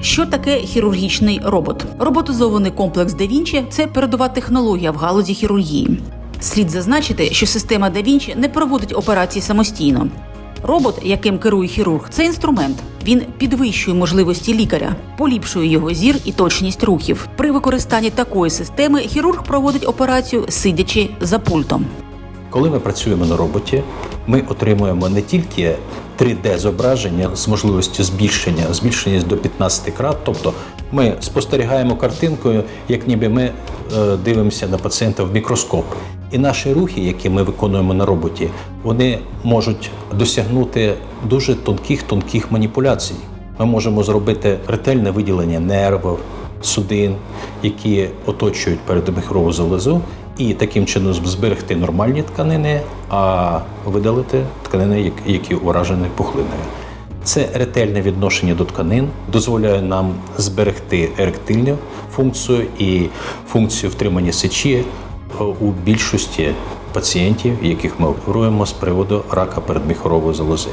Що таке хірургічний робот? Роботизований комплекс Vinci – це передова технологія в галузі хірургії. Слід зазначити, що система Da Vinci не проводить операції самостійно. Робот, яким керує хірург, це інструмент. Він підвищує можливості лікаря, поліпшує його зір і точність рухів. При використанні такої системи хірург проводить операцію, сидячи за пультом. Коли ми працюємо на роботі, ми отримуємо не тільки 3D-зображення з можливістю збільшення, збільшення до 15 крат. Тобто ми спостерігаємо картинкою, як ніби ми е, дивимося на пацієнта в мікроскоп. І наші рухи, які ми виконуємо на роботі, вони можуть досягнути дуже тонких тонких маніпуляцій. Ми можемо зробити ретельне виділення нервів, судин, які оточують передміхрову залозу, і таким чином зберегти нормальні тканини, а видалити тканини, які уражені пухлиною. Це ретельне відношення до тканин дозволяє нам зберегти еректильну функцію і функцію втримання сечі е, у більшості пацієнтів, яких ми оперуємо з приводу рака передміхорової залози.